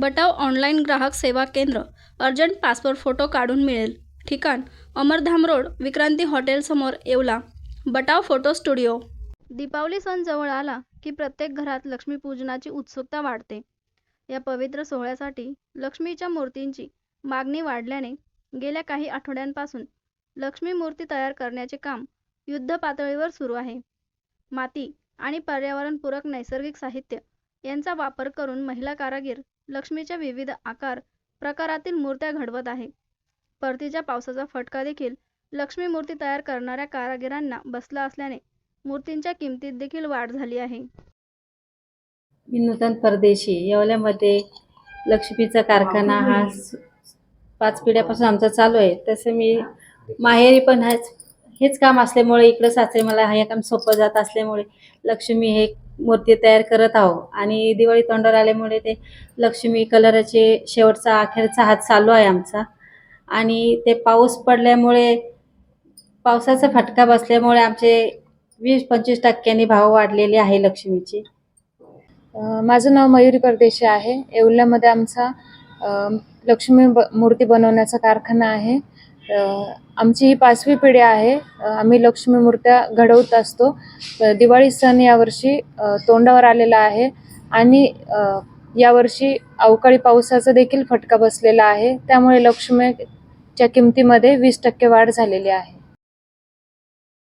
बटाव online ग्राहक सेवा केंद्र अर्जंट पासपोर्ट फोटो काढून मिळेल. ठिकाण अमरधाम रोड विक्रांती हॉटेलसमोर Yeola. Batav photo studio. Deepavali सण जवळ आला की प्रत्येक घरात लक्ष्मीपूजनाची उत्सुकता वाढते. या पवित्र सोहळ्यासाठी लक्ष्मीच्या मूर्तींची मागणी वाढल्याने गेल्या काही आठवड्यांपासून लक्ष्मी मूर्ती तयार करण्याचे काम युद्ध पातळीवर सुरू आहे. माती आणि पर्यावरणपूरक नैसर्गिक साहित्य यांचा वापर करून महिला कारागीर लक्ष्मीच्या विविध आकार प्रकारातील मूर्त्या घडवत आहे. परतीच्या पावसाचा फटका देखील लक्ष्मी मूर्ती तयार करणाऱ्या कारागिरांना बसला असल्याने मूर्तींच्या किमतीत देखील वाढ झाली आहे. मी नूतन परदेशी येवल्यामध्ये लक्ष्मीचा कारखाना हा पाच पिढ्यापासून आमचा चालू आहे. तसं मी माहेरी पण हेच हेच काम असल्यामुळे इकडं सासरे मला हे काम सोपं जात असल्यामुळे लक्ष्मी हे मूर्ती तयार करत आहो. आणि दिवाळी तोंडावर आल्यामुळे ते लक्ष्मी कलराचे शेवटचा अखेरचा हात चालू आहे आमचा. आणि ते पाऊस पडल्यामुळे पावसाचा फटका बसल्यामुळे आमचे वीस पंचवीस टक्क्यांनी भाव वाढलेले आहे लक्ष्मीचे. माझं नाव मयुरी परदेशी आहे. येवल्यामध्ये आमचा लक्ष्मी ब मूर्ती बनवण्याचा कारखाना आहे. आमची ही पाचवी पिढी आहे. आम्ही लक्ष्मी मूर्त्या घडवत असतो. दिवाळी सण यावर्षी तोंडावर आलेला आहे. आणि यावर्षी अवकाळी पावसाचा देखील फटका बसलेला आहे. त्यामुळे लक्ष्मीच्या किमतीमध्ये वीस टक्के वाढ झालेली आहे.